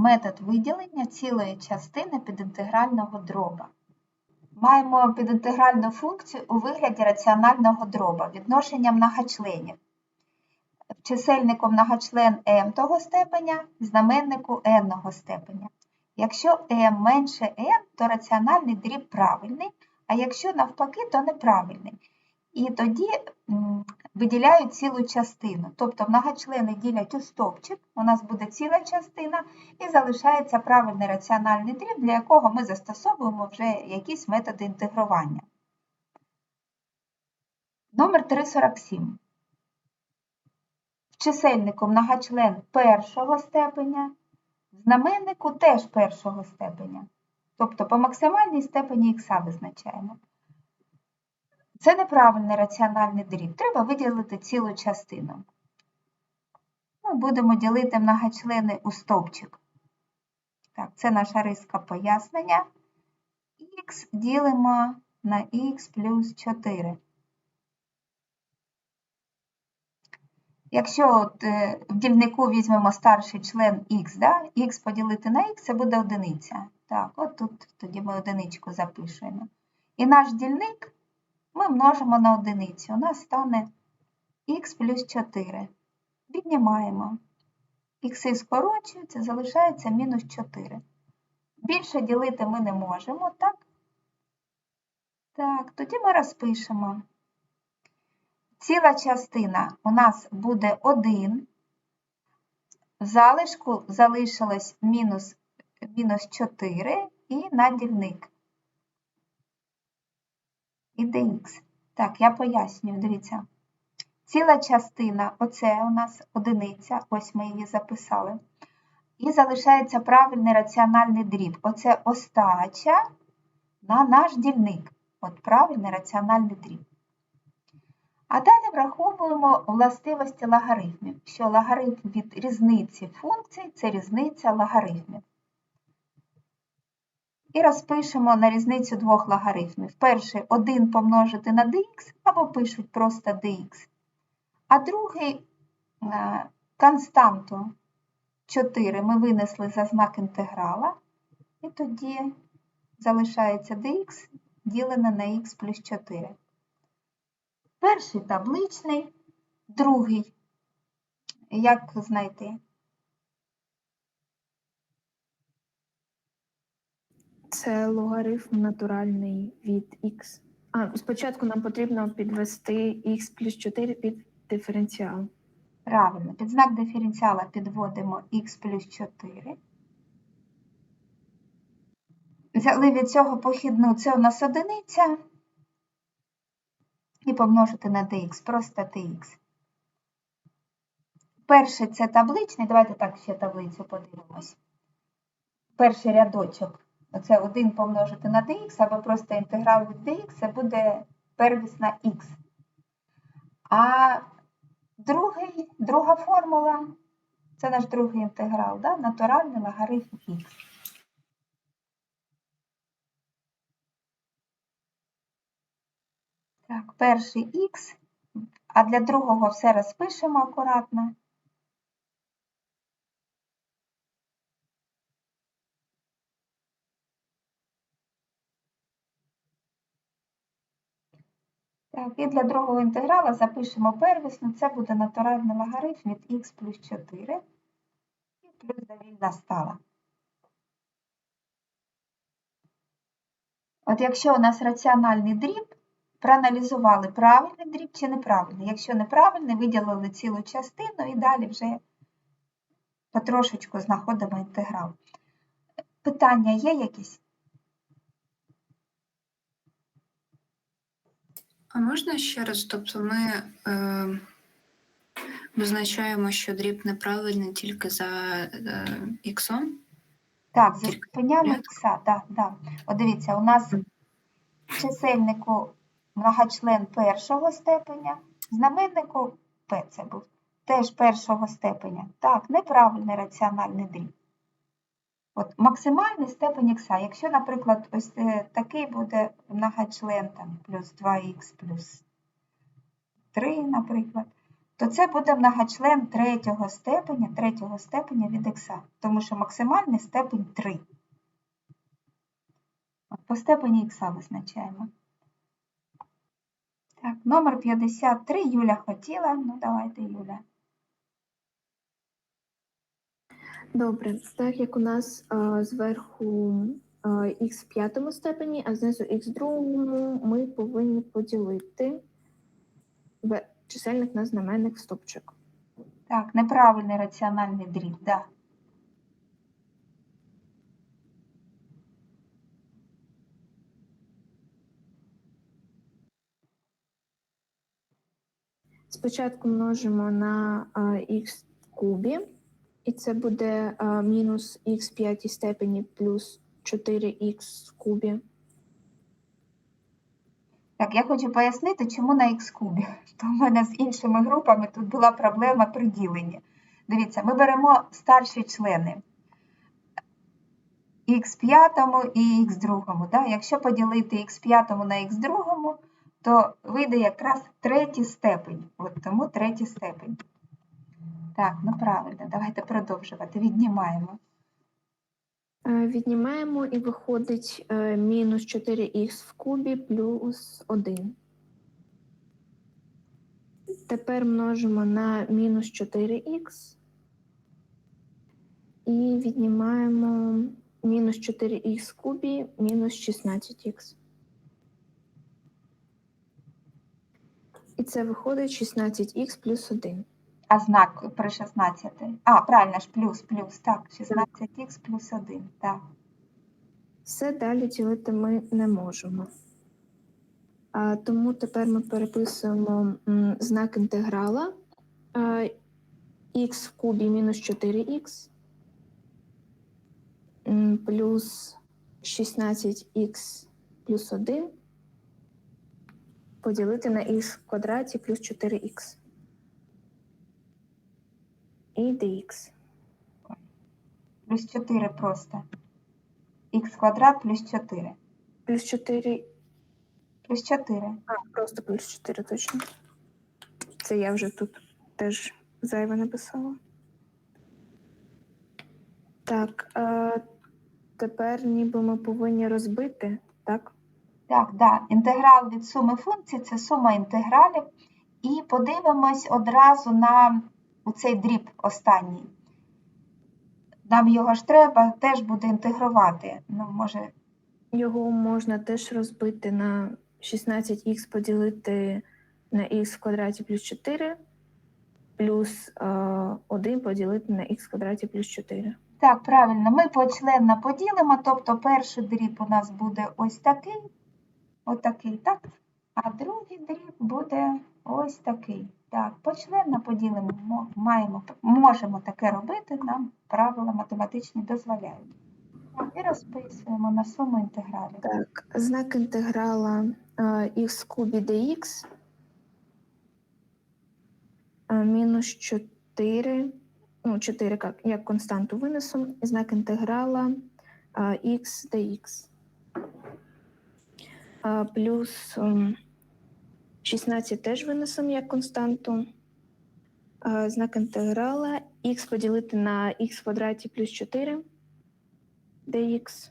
метод виділення цілої частини підінтегрального дроба. Маємо підінтегральну функцію у вигляді раціонального дроба відношенням многочленів. Чисельнику многочлен m того степеня, знаменнику n степеня. Якщо m менше n, то раціональний дріб правильний, а якщо навпаки, то неправильний. І тоді виділяють цілу частину. Тобто многочлени ділять у стовпчик, у нас буде ціла частина, і залишається правильний раціональний дріб, для якого ми застосовуємо вже якісь методи інтегрування. Номер 347. В чисельнику многочлен першого степеня, в знаменнику теж першого степеня. Тобто по максимальній степені х визначаємо. Це неправильний раціональний дріб. Треба виділити цілу частину. Ми будемо ділити многочлени у стовпчик. Так, це наша риска пояснення. Х ділимо на х плюс 4. Якщо от, е, в дільнику візьмемо старший член х, да? х поділити на х, це буде одиниця. Так, от тут тоді ми одиничку запишемо. І наш дільник ми множимо на одиницю. У нас стане х плюс 4. Віднімаємо. Х скорочуються, залишається мінус 4. Більше ділити ми не можемо, так? Так, тоді ми розпишемо. Ціла частина у нас буде 1. В залишку залишилось мінус, мінус 4 і на дільник. І dx. Так, я пояснюю, дивіться. Ціла частина, оце у нас одиниця, ось ми її записали. І залишається правильний раціональний дріб. Оце остача на наш дільник. От правильний раціональний дріб. А далі враховуємо властивості логарифмів, що логарифм від різниці функцій це різниця логарифмів. І розпишемо на різницю двох логарифмів. Перший 1 помножити на dx, або пишуть просто dx. А другий е, константу 4 ми винесли за знак інтеграла, і тоді залишається dx ділене на х плюс 4. Перший табличний, другий. Як знайти? Це логарифм натуральний від х. А спочатку нам потрібно підвести х плюс 4 під диференціал. Правильно, під знак диференціала підводимо х плюс 4. Взяли від цього похідну, це у нас одиниця. І помножити на dx, просто dx. Перший це табличний, давайте так ще таблицю подивимось. Перший рядочок, оце 1 помножити на dx, або просто інтеграл від dx, це буде первісна х. А другий, друга формула, це наш другий інтеграл, да? натуральний логарифм х. Так, перший х, а для другого все розпишемо акуратно. Так, і для другого інтеграла запишемо первісну, це буде натуральний логарифм від х плюс 4 і плюс довільна стала. От якщо у нас раціональний дріб, проаналізували, правильний дріб чи неправильний. Якщо неправильний, виділили цілу частину і далі вже потрошечку знаходимо інтеграл. Питання є якісь? А можна ще раз? Тобто ми е, визначаємо, що дріб неправильний тільки за е, іксом? Так, зупиняємо ікса, так, так. От дивіться, у нас в чисельнику многочлен першого степеня, знаменнику П це був, теж першого степеня. Так, неправильний раціональний дріб. От максимальний степень ікса. Якщо, наприклад, ось е, такий буде многочлен там, плюс 2х плюс 3, наприклад, то це буде многочлен третього степеня, третього степеня від х, тому що максимальний степень 3. От По степені х визначаємо. Так, номер 53 Юля хотіла. Ну, давайте, Юля. Добре, так як у нас е, зверху е, х в п'ятому степені, а знизу х в другому, ми повинні поділити в чисельник на знаменник в стопчик. Так, неправильний раціональний дріб, да. Спочатку множимо на е, х в кубі, і це буде е, мінус х п'ятій степені плюс 4х в кубі. Так, я хочу пояснити, чому на х кубі. То в мене з іншими групами тут була проблема при діленні. Дивіться, ми беремо старші члени х п'ятому і х другому. Да? Якщо поділити х п'ятому на х другому, то вийде якраз третій степень. От тому третій степень. Так, ну правильно, давайте продовжувати. Віднімаємо. Е, Віднімаємо і виходить е, мінус 4х в кубі плюс 1. Тепер множимо на мінус 4х і віднімаємо мінус 4х в кубі мінус 16х. І це виходить 16х плюс 1. А знак при 16. А, правильно ж, плюс, плюс. Так, 16х плюс 1. Так. Все далі ділити ми не можемо. А, тому тепер ми переписуємо м, знак інтеграла х в кубі мінус 4х плюс 16х плюс 1 поділити на х в квадраті плюс 4х. І dx. Плюс 4 просто. Х квадрат плюс 4. Плюс 4 Плюс 4. А, просто плюс 4 точно. Це я вже тут теж зайве написала. Так, е, тепер ніби ми повинні розбити, так? Так, да. Інтеграл від суми функцій це сума інтегралів. І подивимось одразу на цей дріб останній. Нам його ж треба теж буде інтегрувати. Ну, може, Його можна теж розбити на 16х поділити на х в квадраті плюс 4, плюс е, 1 поділити на х в квадраті плюс 4. Так, правильно, ми почленно поділимо, тобто перший дріб у нас буде ось такий, отакий, так? А другий дріб буде ось такий. Так, почленно поділимо, мо- маємо, можемо таке робити, нам правила математичні дозволяють. Так, і розписуємо на суму інтегралів. Так, знак інтеграла е, х кубі dx е, мінус 4, ну, 4 як, як константу винесу, і знак інтеграла е, х dx. Е, Плюс ем, 16 теж винесемо як константу. Знак інтеграла х поділити на х квадраті плюс 4 dx.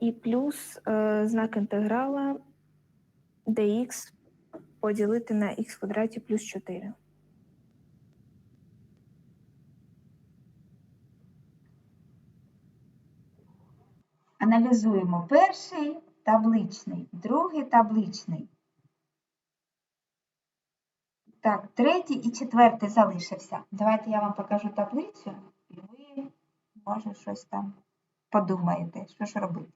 І плюс знак інтеграла dx поділити на х квадраті плюс 4. Аналізуємо перший табличний, другий табличний. Так, третій і четвертий залишився. Давайте я вам покажу таблицю, і ви, може, щось там подумаєте, що ж робити.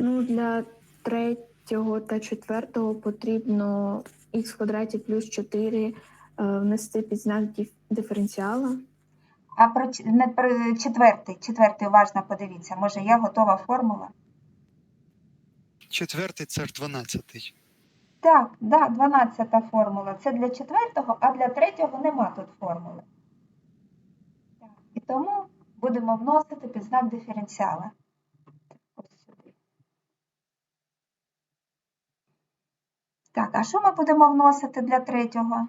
Ну, для третього та четвертого потрібно х квадраті плюс 4 е, внести під знак диф- диференціала. А про не про четвертий, четвертий уважно подивіться. Може, я готова формула? Четвертий це ж дванадцятий. Так, да, дванадцята формула. Це для четвертого, а для третього нема тут формули. Так, І тому будемо вносити під знак диференціала. Так, а що ми будемо вносити для третього?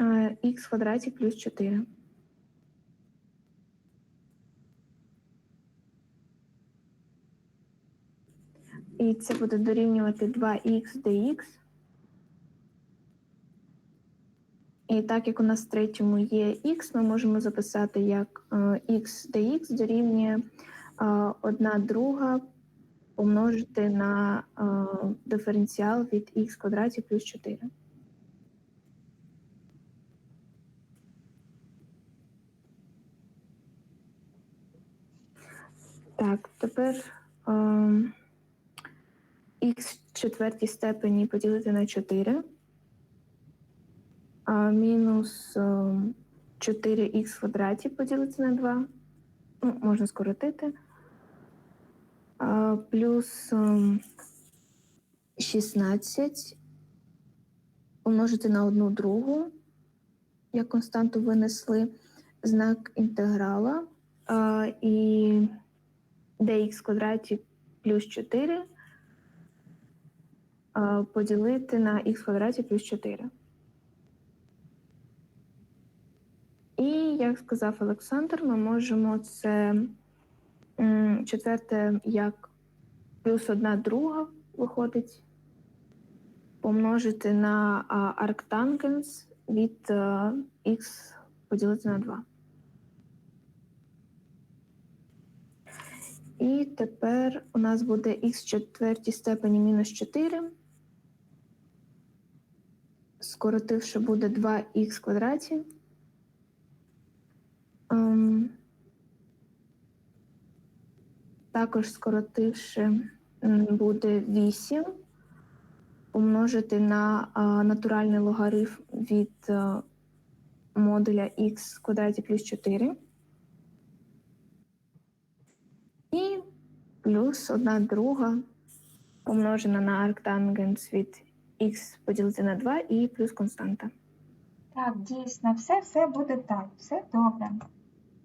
Е, х квадраті плюс 4. І це буде дорівнювати 2х dx. І так як у нас в третьому є х, ми можемо записати як е, х dx дорівнює е, 1 друга помножити на е, диференціал від х квадраті плюс 4. Так, тепер ем, х в четвертій степені поділити на 4. А, мінус ем, 4х в квадраті поділити на 2. Ну, можна скоротити. А, плюс ем, 16 помножити на 1 другу. Як константу винесли знак інтеграла. А, і dx в квадраті плюс 4 а, поділити на х квадраті плюс 4. І, як сказав Олександр, ми можемо це четверте як плюс одна друга виходить, помножити на арктангенс від х поділити на 2. І тепер у нас буде х четвертій степені мінус 4. Скоротивши буде 2х квадраті. Ем, також скоротивши буде 8 помножити на а, натуральний логарифм від а, модуля х квадраті плюс 4. І плюс 1 друга помножена на арктангенс від х поділити на 2 і плюс константа. Так, дійсно, все, все буде так, все добре.